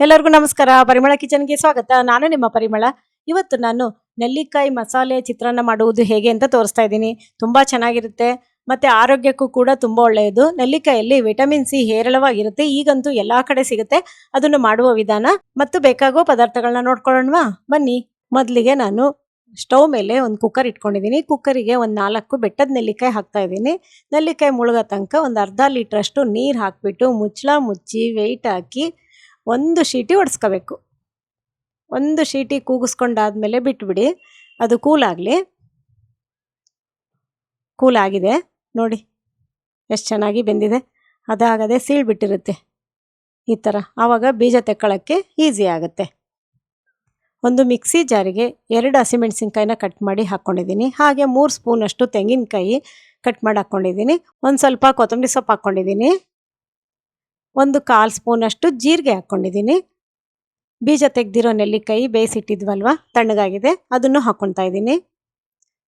ಎಲ್ಲರಿಗೂ ನಮಸ್ಕಾರ. ಪರಿಮಳ ಕಿಚನ್ಗೆ ಸ್ವಾಗತ. ನಾನು ನಿಮ್ಮ ಪರಿಮಳ. ಇವತ್ತು ನಾನು ನೆಲ್ಲಿಕಾಯಿ ಮಸಾಲೆ ಚಿತ್ರಾನ್ನ ಮಾಡುವುದು ಹೇಗೆ ಅಂತ ತೋರಿಸ್ತಾ ಇದ್ದೀನಿ. ತುಂಬ ಚೆನ್ನಾಗಿರುತ್ತೆ. ಮತ್ತು ಆರೋಗ್ಯಕ್ಕೂ ಕೂಡ ತುಂಬ ಒಳ್ಳೆಯದು. ನೆಲ್ಲಿಕಾಯಲ್ಲಿ ವಿಟಮಿನ್ ಸಿ ಹೇರಳವಾಗಿರುತ್ತೆ. ಈಗಂತೂ ಎಲ್ಲ ಕಡೆ ಸಿಗುತ್ತೆ. ಅದನ್ನು ಮಾಡುವ ವಿಧಾನ ಮತ್ತು ಬೇಕಾಗುವ ಪದಾರ್ಥಗಳನ್ನ ನೋಡ್ಕೊಳ್ಳೋಣವಾ? ಬನ್ನಿ. ಮೊದಲಿಗೆ ನಾನು ಸ್ಟೌವ್ ಮೇಲೆ ಒಂದು ಕುಕ್ಕರ್ ಇಟ್ಕೊಂಡಿದ್ದೀನಿ. ಕುಕ್ಕರಿಗೆ ಒಂದು ನಾಲ್ಕು ಬೆಟ್ಟದ ನೆಲ್ಲಿಕಾಯಿ ಹಾಕ್ತಾ ಇದ್ದೀನಿ. ನೆಲ್ಲಿಕಾಯಿ ಮುಳುಗೋ ತನಕ ಒಂದು ಅರ್ಧ ಲೀಟ್ರಷ್ಟು ನೀರು ಹಾಕಿಬಿಟ್ಟು ಮುಚ್ಚಳ ಮುಚ್ಚಿ ವೆಯ್ಟ್ ಹಾಕಿ ಒಂದು ಶೀಟಿ ಒಡ್ಸ್ಕೋಬೇಕು. ಒಂದು ಶೀಟಿ ಕೂಗಿಸ್ಕೊಂಡಾದ್ಮೇಲೆ ಬಿಟ್ಬಿಡಿ, ಅದು ಕೂಲ್ ಆಗಲಿ ಕೂಲ್ ಆಗಿದೆ ನೋಡಿ, ಎಷ್ಟು ಚೆನ್ನಾಗಿ ಬೆಂದಿದೆ. ಅದಾಗದೆ ಸೀಳ್ಬಿಟ್ಟಿರುತ್ತೆ ಈ ಥರ. ಆವಾಗ ಬೀಜ ತೆಕ್ಕೊಳ್ಳೋಕ್ಕೆ ಈಸಿ ಆಗುತ್ತೆ. ಒಂದು ಮಿಕ್ಸಿ ಜಾರಿಗೆ ಎರಡು ಹಸಿಮೆಣಸಿನ್ಕಾಯಿನ ಕಟ್ ಮಾಡಿ ಹಾಕ್ಕೊಂಡಿದ್ದೀನಿ ಹಾಗೆ ಮೂರು ಸ್ಪೂನಷ್ಟು ತೆಂಗಿನಕಾಯಿ ಕಟ್ ಮಾಡಿ ಹಾಕ್ಕೊಂಡಿದ್ದೀನಿ ಒಂದು ಸ್ವಲ್ಪ ಕೊತ್ತಂಬರಿ ಸೊಪ್ಪು ಹಾಕ್ಕೊಂಡಿದ್ದೀನಿ ಒಂದು ಕಾಲು ಸ್ಪೂನಷ್ಟು ಜೀರಿಗೆ ಹಾಕ್ಕೊಂಡಿದ್ದೀನಿ. ಬೀಜ ತೆಗೆದಿರೋ ನೆಲ್ಲಿಕಾಯಿ ಬೇಯಿಸಿಟ್ಟಿದ್ವಲ್ವ? ತಣ್ಣಗಾಗಿದೆ. ಅದನ್ನು ಹಾಕ್ಕೊಳ್ತಾ ಇದ್ದೀನಿ.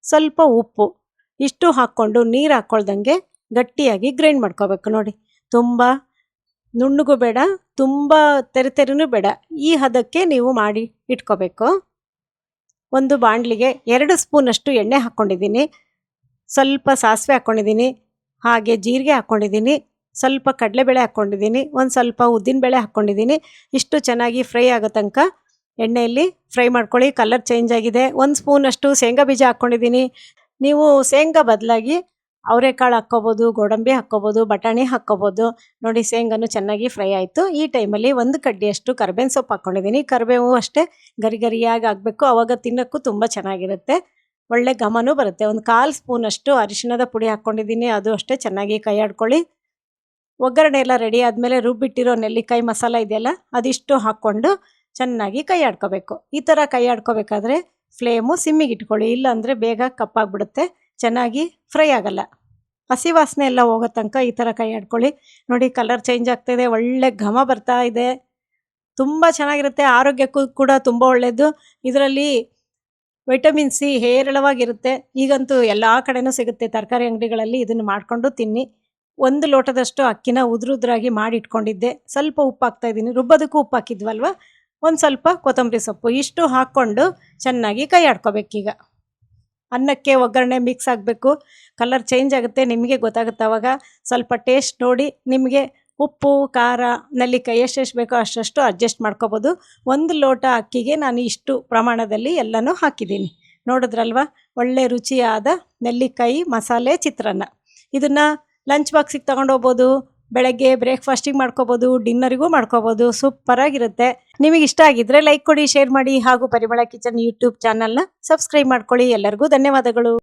ಸ್ವಲ್ಪ ಉಪ್ಪು. ಇಷ್ಟು ಹಾಕ್ಕೊಂಡು ನೀರು ಹಾಕ್ಕೊಳ್ದಂಗೆ ಗಟ್ಟಿಯಾಗಿ ಗ್ರೈಂಡ್ ಮಾಡ್ಕೋಬೇಕು ನೋಡಿ. ತುಂಬ ನುಣ್ಣಗೂ ಬೇಡ, ತುಂಬ ತೆರೆ ತೆರೆನೂ ಬೇಡ. ಈ ಹದಕ್ಕೆ ನೀವು ಮಾಡಿ ಇಟ್ಕೋಬೇಕು. ಒಂದು ಬಾಣಲಿಗೆ ಎರಡು ಸ್ಪೂನಷ್ಟು ಎಣ್ಣೆ ಹಾಕ್ಕೊಂಡಿದ್ದೀನಿ. ಸ್ವಲ್ಪ ಸಾಸಿವೆ ಹಾಕ್ಕೊಂಡಿದ್ದೀನಿ. ಹಾಗೆ ಜೀರಿಗೆ ಹಾಕ್ಕೊಂಡಿದ್ದೀನಿ. ಸ್ವಲ್ಪ ಕಡಲೆಬೇಳೆ ಹಾಕ್ಕೊಂಡಿದ್ದೀನಿ, ಒಂದು ಸ್ವಲ್ಪ ಉದ್ದಿನಬೇಳೆ ಹಾಕ್ಕೊಂಡಿದ್ದೀನಿ. ಇಷ್ಟು ಚೆನ್ನಾಗಿ ಫ್ರೈ ಆಗೋ ತನಕ ಎಣ್ಣೆಯಲ್ಲಿ ಫ್ರೈ ಮಾಡ್ಕೊಳ್ಳಿ, ಕಲರ್ ಚೇಂಜ್ ಆಗಿದೆ. ಒಂದು ಸ್ಪೂನಷ್ಟು ಶೇಂಗಾ ಬೀಜ ಹಾಕ್ಕೊಂಡಿದ್ದೀನಿ. ನೀವು ಶೇಂಗಾ ಬದಲಾಗಿ ಅವರೆಕಾಳು ಹಾಕ್ಕೋಬೋದು, ಗೋಡಂಬಿ ಹಾಕ್ಕೋಬೋದು, ಬಟಾಣಿ ಹಾಕ್ಕೋಬೋದು. ನೋಡಿ, ಶೇಂಗಾನು ಚೆನ್ನಾಗಿ ಫ್ರೈ ಆಯಿತು. ಈ ಟೈಮಲ್ಲಿ ಒಂದು ಕಡ್ಡಿಯಷ್ಟು ಕರ್ಬೇವಿನ ಸೊಪ್ಪು ಹಾಕ್ಕೊಂಡಿದ್ದೀನಿ. ಕರಿಬೇವು ಅಷ್ಟೇ ಗರಿ ಗರಿಯಾಗಿ ಆಗಬೇಕು. ಆವಾಗ ತಿನ್ನೋಕ್ಕೂ ತುಂಬ ಚೆನ್ನಾಗಿರುತ್ತೆ. ಒಳ್ಳೆ ಘಮನೂ ಬರುತ್ತೆ. ಒಂದು ಕಾಲು ಸ್ಪೂನಷ್ಟು ಅರಿಶಿಣದ ಪುಡಿ ಹಾಕ್ಕೊಂಡಿದ್ದೀನಿ. ಅದು ಅಷ್ಟೇ ಚೆನ್ನಾಗಿ ಕೈ ಆಡ್ಕೊಳ್ಳಿ ಒಗ್ಗರಣೆ ಎಲ್ಲ ರೆಡಿ ಆದಮೇಲೆ ರುಬ್ಬಿಟ್ಟಿರೋ ನೆಲ್ಲಿಕಾಯಿ ಮಸಾಲ ಇದೆಯಲ್ಲ, ಅದಿಷ್ಟು ಹಾಕ್ಕೊಂಡು ಚೆನ್ನಾಗಿ ಕೈ ಆಡ್ಕೋಬೇಕು. ಈ ಥರ ಕೈ ಆಡ್ಕೋಬೇಕಾದ್ರೆ ಫ್ಲೇಮು ಸಿಮ್ಮಿಗೆ ಇಟ್ಕೊಳ್ಳಿ. ಇಲ್ಲಾಂದರೆ ಬೇಗ ಕಪ್ಪಾಗ್ಬಿಡುತ್ತೆ. ಚೆನ್ನಾಗಿ ಫ್ರೈ ಆಗಲ್ಲ. ಹಸಿ ವಾಸನೆ ಎಲ್ಲ ಹೋಗೋ ತನಕ ಈ ಥರ ಕೈ ಆಡ್ಕೊಳ್ಳಿ. ನೋಡಿ ಕಲರ್ ಚೇಂಜ್ ಆಗ್ತಾಯಿದೆ ಒಳ್ಳೆ ಘಮ ಬರ್ತಾ ಇದೆ. ತುಂಬ ಚೆನ್ನಾಗಿರುತ್ತೆ, ಆರೋಗ್ಯಕ್ಕೂ ಕೂಡ ತುಂಬ ಒಳ್ಳೆಯದು ಇದರಲ್ಲಿ ವಿಟಮಿನ್ ಸಿ ಹೇರಳವಾಗಿರುತ್ತೆ. ಈಗಂತೂ ಎಲ್ಲ ಕಡೆಯೂ ಸಿಗುತ್ತೆ, ತರಕಾರಿ ಅಂಗಡಿಗಳಲ್ಲಿ ಇದನ್ನು ಮಾಡಿಕೊಂಡು ತಿನ್ನಿ. ಒಂದು ಲೋಟದಷ್ಟು ಅಕ್ಕಿನ ಉದ್ರುದ್ರಾಗಿ ಮಾಡಿ ಇಟ್ಕೊಂಡಿದ್ದೆ ಸ್ವಲ್ಪ ಉಪ್ಪು ಹಾಕ್ತಾ ಇದ್ದೀನಿ. ರುಬ್ಬೋದಕ್ಕೂ ಉಪ್ಪು ಹಾಕಿದ್ವಲ್ವ ಒಂದು ಸ್ವಲ್ಪ ಕೊತ್ತಂಬರಿ ಸೊಪ್ಪು. ಇಷ್ಟು ಹಾಕ್ಕೊಂಡು ಚೆನ್ನಾಗಿ ಕೈ ಆಡ್ಕೋಬೇಕೀಗ. ಅನ್ನಕ್ಕೆ ಒಗ್ಗರಣೆ ಮಿಕ್ಸ್ ಆಗಬೇಕು. ಕಲರ್ ಚೇಂಜ್ ಆಗುತ್ತೆ. ನಿಮಗೆ ಗೊತ್ತಾಗುತ್ತೆ ಅವಾಗ. ಸ್ವಲ್ಪ ಟೇಸ್ಟ್ ನೋಡಿ ನಿಮಗೆ ಉಪ್ಪು, ಖಾರ, ನೆಲ್ಲಿಕಾಯಿ ಎಷ್ಟೆಷ್ಟು ಬೇಕೋ ಅಷ್ಟಷ್ಟು ಅಡ್ಜಸ್ಟ್ ಮಾಡ್ಕೋಬೋದು. ಒಂದು ಲೋಟ ಅಕ್ಕಿಗೆ ನಾನು ಇಷ್ಟು ಪ್ರಮಾಣದಲ್ಲಿ ಎಲ್ಲನೂ ಹಾಕಿದ್ದೀನಿ. ನೋಡಿದ್ರಲ್ವ? ಒಳ್ಳೆ ರುಚಿಯಾದ ನೆಲ್ಲಿಕಾಯಿ ಮಸಾಲೆ ಚಿತ್ರಾನ್ನ. ಇದನ್ನು ಲಂಚ್ ಬಾಕ್ಸಿಗೆ ಹೋಗ್ಬೋದು, ಬೆಳಗ್ಗೆ ಬ್ರೇಕ್ಫಾಸ್ಟಿಗೆ ಮಾಡ್ಕೋಬೋದು ಡಿನ್ನರಿಗೂ ಮಾಡ್ಕೋಬೋದು ಸೂಪರಾಗಿರುತ್ತೆ ನಿಮಗೆ ಇಷ್ಟ ಆಗಿದ್ರೆ ಲೈಕ್ ಕೊಡಿ ಶೇರ್ ಮಾಡಿ ಹಾಗೂ ಪರಿಮಳ ಕಿಚನ್ ಯೂಟ್ಯೂಬ್ ಚಾನಲ್ನ ಸಬ್ಸ್ಕ್ರೈಬ್ ಮಾಡ್ಕೊಳ್ಳಿ. ಎಲ್ಲರಿಗೂ ಧನ್ಯವಾದಗಳು.